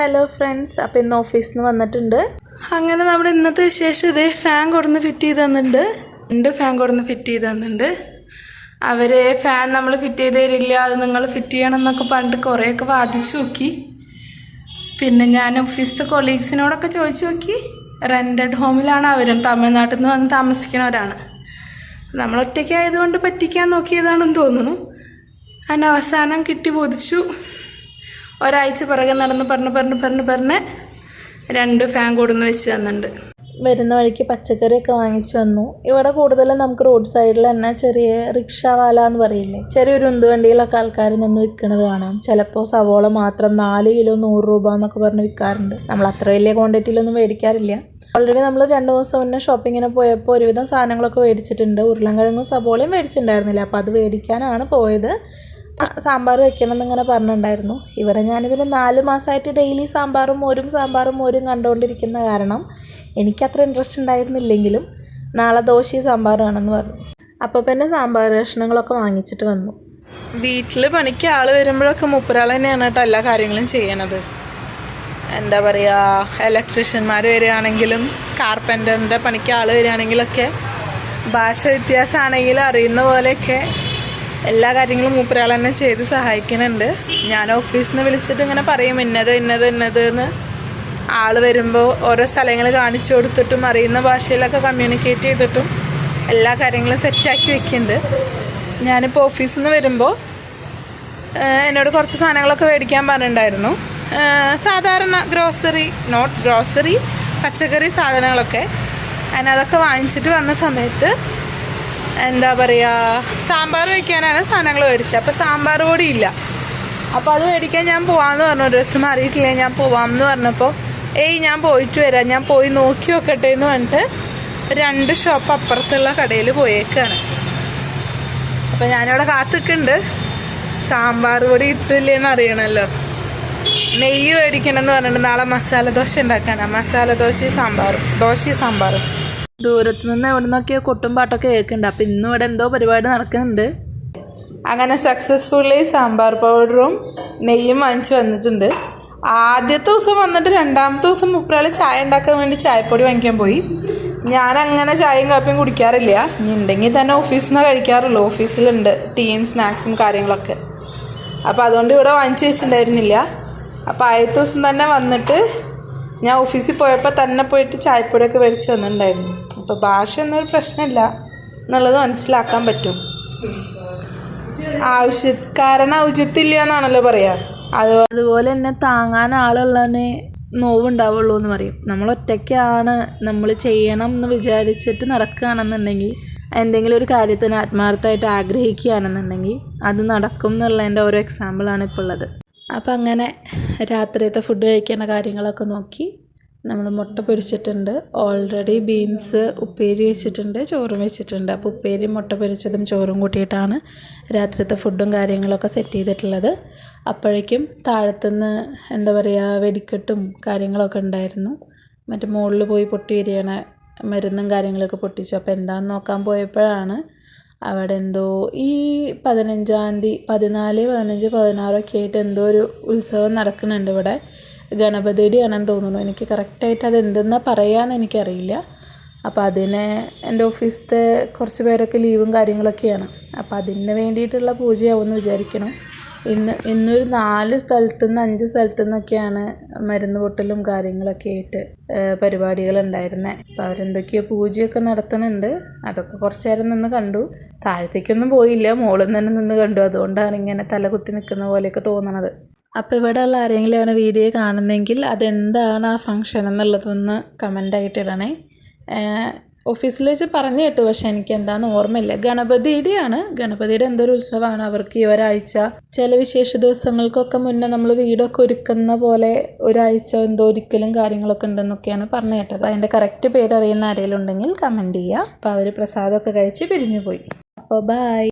Hello friends അപ്പോൾ ഇന്ന് ഓഫീസിൽ നിന്ന് വന്നിട്ടുണ്ട്. അങ്ങനെ നമ്മുടെ ഇന്നത്തെ വിശേഷം ഇതേ ഫാൻ കൊടുന്ന് ഫിറ്റ് ചെയ്ത് തന്നിട്ടുണ്ട്. രണ്ട് ഫാൻ കൊടുന്ന് ഫിറ്റ് ചെയ്ത് തന്നിട്ടുണ്ട്. അവർ ഫാൻ നമ്മൾ ഫിറ്റ് ചെയ്ത് തരില്ല അത് നിങ്ങൾ ഫിറ്റ് ചെയ്യണം എന്നൊക്കെ പണ്ട് കുറേയൊക്കെ വാദിച്ചു നോക്കി. പിന്നെ ഞാൻ ഓഫീസിലത്തെ കൊളീഗ്സിനോടൊക്കെ ചോദിച്ചു നോക്കി. റെന്റഡ് ഹോമിലാണ് അവരും. തമിഴ്നാട്ടിൽ നിന്ന് വന്ന് താമസിക്കുന്നവരാണ് നമ്മൾ ഒറ്റയ്ക്കായതുകൊണ്ട് പറ്റിക്കാൻ നോക്കിയതാണെന്ന് തോന്നുന്നു. അതിന് അവസാനം കിട്ടി ബോധിച്ചു. ഒരാഴ്ച പിറകെ നടന്ന് പറഞ്ഞ് പറഞ്ഞ് പറഞ്ഞ് പറഞ്ഞ് രണ്ട് ഫാൻ കൂടുന്ന വെച്ച് തന്നിട്ടുണ്ട്. വരുന്ന വഴിക്ക് പച്ചക്കറിയൊക്കെ വാങ്ങിച്ചു വന്നു. ഇവിടെ കൂടുതലും നമുക്ക് റോഡ് സൈഡിൽ തന്നെ ചെറിയ റിക്ഷാവാല എന്ന് പറയില്ലേ? ചെറിയൊരു ഉന്തുവണ്ടിയിലൊക്കെ ആൾക്കാർ നിന്ന് വിൽക്കുന്നത് കാണാം. ചിലപ്പോൾ സവോള മാത്രം നാല് കിലോ നൂറ് രൂപ എന്നൊക്കെ പറഞ്ഞ് വിൽക്കാറുണ്ട് നമ്മൾ അത്ര വലിയ ക്വാണ്ടിറ്റിയിലൊന്നും മേടിക്കാറില്ല. ഓൾറെഡി നമ്മൾ രണ്ട് ദിവസം മുന്നേ ഷോപ്പിങ്ങിന് പോയപ്പോൾ ഒരുവിധം സാധനങ്ങളൊക്കെ മേടിച്ചിട്ടുണ്ട്. ഉരുളൻകിഴങ്ങും സവോളയും മേടിച്ചിട്ടുണ്ടായിരുന്നില്ല. അപ്പോൾ അത് മേടിക്കാനാണ് പോയത്. സാമ്പാർ വെക്കണം എന്നിങ്ങനെ പറഞ്ഞിട്ടുണ്ടായിരുന്നു. ഇവിടെ ഞാൻ ഞാനിവിടെ നാല് മാസമായിട്ട് ഡെയിലി സാമ്പാറും മോരും സാമ്പാറും മോരും കണ്ടുകൊണ്ടിരിക്കുന്ന കാരണം എനിക്കത്ര ഇൻട്രസ്റ്റ് ഉണ്ടായിരുന്നില്ലെങ്കിലും നാളെ ദോശയും സാമ്പാറാണെന്ന് പറഞ്ഞു. അപ്പോൾ പിന്നെ സാമ്പാർ കഷ്ണങ്ങളൊക്കെ വാങ്ങിച്ചിട്ട് വന്നു. വീട്ടിൽ പണിക്ക് ആൾ വരുമ്പോഴൊക്കെ മുപ്പരാൾ തന്നെയാണ് കേട്ടോ എല്ലാ കാര്യങ്ങളും ചെയ്യണത്. എന്താ പറയുക ഇലക്ട്രീഷ്യന്മാർ വരികയാണെങ്കിലും കാർപ്പന്ററിന്റെ പണിക്ക് ആൾ വരികയാണെങ്കിലൊക്കെ ഭാഷ വ്യത്യാസമാണെങ്കിലും അറിയുന്ന പോലെയൊക്കെ എല്ലാ കാര്യങ്ങളും മൂപ്പരാൾ തന്നെ ചെയ്ത് സഹായിക്കുന്നുണ്ട്. ഞാൻ ഓഫീസിൽ നിന്ന് വിളിച്ചിട്ട് ഇങ്ങനെ പറയും ഇന്നത് ഇന്നത് ഇന്നത് എന്ന് ആൾ വരുമ്പോൾ ഓരോ സ്ഥലങ്ങൾ കാണിച്ചു കൊടുത്തിട്ടും അറിയുന്ന ഭാഷയിലൊക്കെ കമ്മ്യൂണിക്കേറ്റ് ചെയ്തിട്ടും എല്ലാ കാര്യങ്ങളും സെറ്റാക്കി വെക്കുന്നുണ്ട്. ഞാനിപ്പോൾ ഓഫീസിൽ നിന്ന് വരുമ്പോൾ എന്നോട് കുറച്ച് സാധനങ്ങളൊക്കെ മേടിക്കാൻ പറഞ്ഞിട്ടുണ്ടായിരുന്നു. സാധാരണ ഗ്രോസറി നോട്ട് ഗ്രോസറി പച്ചക്കറി സാധനങ്ങളൊക്കെ. അതിനതൊക്കെ വാങ്ങിച്ചിട്ട് വന്ന സമയത്ത് എന്താ പറയുക സാമ്പാർ വയ്ക്കാനാണ് സാധനങ്ങൾ മേടിച്ചത്. അപ്പോൾ സാമ്പാർ പൊടി ഇല്ല. അപ്പോൾ അത് മേടിക്കാൻ ഞാൻ പോവാമെന്ന് പറഞ്ഞു. ഡ്രസ്സ് മാറിയിട്ടില്ല. ഞാൻ പോവാമെന്ന് പറഞ്ഞപ്പോൾ ഏയ് ഞാൻ പോയിട്ട് വരാം. ഞാൻ പോയി നോക്കി നോക്കട്ടെ എന്ന് പറഞ്ഞിട്ട് രണ്ട് ഷോപ്പ് അപ്പുറത്തുള്ള കടയിൽ പോയേക്കാണ്. അപ്പം ഞാനിവിടെ കാത്തു നിൽക്കുന്നുണ്ട് സാമ്പാർ പൊടി ഇട്ടില്ലേന്ന് അറിയണമല്ലോ നെയ്യ് മേടിക്കണം എന്ന് പറഞ്ഞിട്ട് നാളെ മസാല ദോശ ഉണ്ടാക്കാനാണ് മസാല ദോശയും സാമ്പാറും. ദോശയും സാമ്പാറും. ദൂരത്ത് നിന്ന് എവിടെ നിന്നൊക്കെയോ കൊട്ടും പാട്ടൊക്കെ കേൾക്കുന്നുണ്ട്. അപ്പം ഇന്നും ഇവിടെ എന്തോ പരിപാടി നടക്കുന്നുണ്ട്. അങ്ങനെ സക്സസ്ഫുള്ളി സാമ്പാർ പൗഡറും നെയ്യും വാങ്ങിച്ചു വന്നിട്ടുണ്ട്. ആദ്യത്തെ ദിവസം വന്നിട്ട് രണ്ടാമത്തെ ദിവസം മുപ്പരാൾ ചായ ഉണ്ടാക്കാൻ വേണ്ടി ചായപ്പൊടി വാങ്ങിക്കാൻ പോയി. ഞാൻ അങ്ങനെ ചായയും കാപ്പിയും കുടിക്കാറില്ല. ഇനി ഉണ്ടെങ്കിൽ തന്നെ ഓഫീസിൽ നിന്ന് കഴിക്കാറുള്ളൂ. ഓഫീസിലുണ്ട് ടീയും സ്നാക്സും കാര്യങ്ങളൊക്കെ. അപ്പോൾ അതുകൊണ്ട് ഇവിടെ വാങ്ങിച്ചു വെച്ചിട്ടുണ്ടായിരുന്നില്ല. അപ്പോൾ ആദ്യത്തെ ദിവസം തന്നെ വന്നിട്ട് ഞാൻ ഓഫീസിൽ പോയപ്പോൾ തന്നെ പോയിട്ട് ചായപ്പൊടിയൊക്കെ മേടിച്ച് വന്നിട്ടുണ്ടായിരുന്നു. അപ്പോൾ ഭാഷ ഒന്നും ഒരു പ്രശ്നമില്ല. എന്നുള്ളത് മനസ്സിലാക്കാൻ പറ്റും. ആവശ്യക്കാരന് ഔചിത്യമില്ല എന്നാണല്ലോ പറയാ. അത് അതുപോലെ തന്നെ താങ്ങാൻ ആളുള്ളതിനെ നോവുണ്ടാവുള്ളൂ എന്ന് പറയും. നമ്മൾ ഒറ്റയ്ക്കാണ് നമ്മൾ ചെയ്യണം എന്ന് വിചാരിച്ചിട്ട് നടക്കുകയാണെന്നുണ്ടെങ്കിൽ എന്തെങ്കിലും ഒരു കാര്യത്തിന് ആത്മാർത്ഥമായിട്ട് ആഗ്രഹിക്കുകയാണെന്നുണ്ടെങ്കിൽ അത് നടക്കും എന്നുള്ളതിന്റെ ഓരോ എക്സാമ്പിളാണ് ഇപ്പോൾ ഉള്ളത്. അപ്പം അങ്ങനെ രാത്രിയത്തെ ഫുഡ് കഴിക്കുന്ന കാര്യങ്ങളൊക്കെ നോക്കി. നമ്മൾ മുട്ട പൊരിച്ചിട്ടുണ്ട്. ഓൾറെഡി ബീൻസ് ഉപ്പേരി വെച്ചിട്ടുണ്ട് ചോറും വെച്ചിട്ടുണ്ട്. അപ്പോൾ ഉപ്പേരിയും മുട്ട പൊരിച്ചതും ചോറും കൂട്ടിയിട്ടാണ് രാത്രിയത്തെ ഫുഡും കാര്യങ്ങളൊക്കെ സെറ്റ് ചെയ്തിട്ടുള്ളത്. അപ്പോഴേക്കും താഴത്തുനിന്ന് എന്താ പറയുക വെടിക്കെട്ടും കാര്യങ്ങളൊക്കെ ഉണ്ടായിരുന്നു. മറ്റേ മുകളിൽ പോയി പൊട്ടി വരികയാണ് മരുന്നും കാര്യങ്ങളൊക്കെ പൊട്ടിച്ചു. അപ്പോൾ എന്താണെന്ന് നോക്കാൻ പോയപ്പോഴാണ് അവിടെ എന്തോ ഈ പതിനഞ്ചാം തീയതി പതിനാല് പതിനഞ്ച് പതിനാറൊക്കെ ആയിട്ട് എന്തോ ഒരു ഉത്സവം നടക്കുന്നുണ്ട് ഇവിടെ. ഗണപതിയുടെ ആണെന്ന് തോന്നുന്നു. എനിക്ക് കറക്റ്റായിട്ട് അത് എന്തെന്നാണ് പറയുക എന്ന് എനിക്കറിയില്ല. അപ്പോൾ അതിന് എന്റെ ഓഫീസിലത്തെ കുറച്ച് പേരൊക്കെ ലീവും കാര്യങ്ങളൊക്കെയാണ്. അപ്പോൾ അതിന് വേണ്ടിയിട്ടുള്ള പൂജയാവുമെന്ന് വിചാരിക്കണം ഇന്ന് ഇന്നൊരു നാല് സ്ഥലത്തു നിന്ന് അഞ്ച് സ്ഥലത്തു നിന്നൊക്കെയാണ് മരുന്ന് പൊട്ടലും കാര്യങ്ങളൊക്കെ ആയിട്ട് പരിപാടികൾ ഉണ്ടായിരുന്നത് അപ്പോൾ അവരെന്തൊക്കെയോ പൂജയൊക്കെ നടത്തുന്നുണ്ട്. അതൊക്കെ കുറച്ച് നേരം നിന്ന് കണ്ടു. താഴത്തേക്കൊന്നും പോയില്ല. മുകളിൽ തന്നെ നിന്ന് കണ്ടു. അതുകൊണ്ടാണ് ഇങ്ങനെ തല കുത്തി നിൽക്കുന്ന പോലെയൊക്കെ തോന്നണത്. അപ്പോൾ ഇവിടെ ഉള്ള ആരെങ്കിലുമാണ് വീഡിയോ കാണുന്നതെങ്കിൽ അതെന്താണ് ആ ഫംഗ്ഷൻ എന്നുള്ളതൊന്ന് കമന്റായിട്ട് ഇടണേ. ഓഫീസിൽ വെച്ച് പറഞ്ഞു കേട്ടു പക്ഷെ എനിക്ക് എന്താണെന്ന് ഓർമ്മയില്ല. ഗണപതിയുടെയാണ്. ഗണപതിയുടെ എന്തോ ഒരു ഉത്സവമാണ്. അവർക്ക് ഈ ഒരാഴ്ച ചില വിശേഷ ദിവസങ്ങൾക്കൊക്കെ മുന്നേ നമ്മൾ വീടൊക്കെ ഒരുക്കുന്ന പോലെ ഒരാഴ്ച എന്തോ ഒരിക്കലും കാര്യങ്ങളൊക്കെ ഉണ്ടെന്നൊക്കെയാണ് പറഞ്ഞു കേട്ടത്. അതിന്റെ കറക്റ്റ് പേര് അറിയുന്ന ആരെങ്കിലും ഉണ്ടെങ്കിൽ കമന്റ് ചെയ്യുക അപ്പോൾ അവർ പ്രസാദമൊക്കെ കഴിച്ച് പിരിഞ്ഞു പോയി അപ്പോൾ ബായ്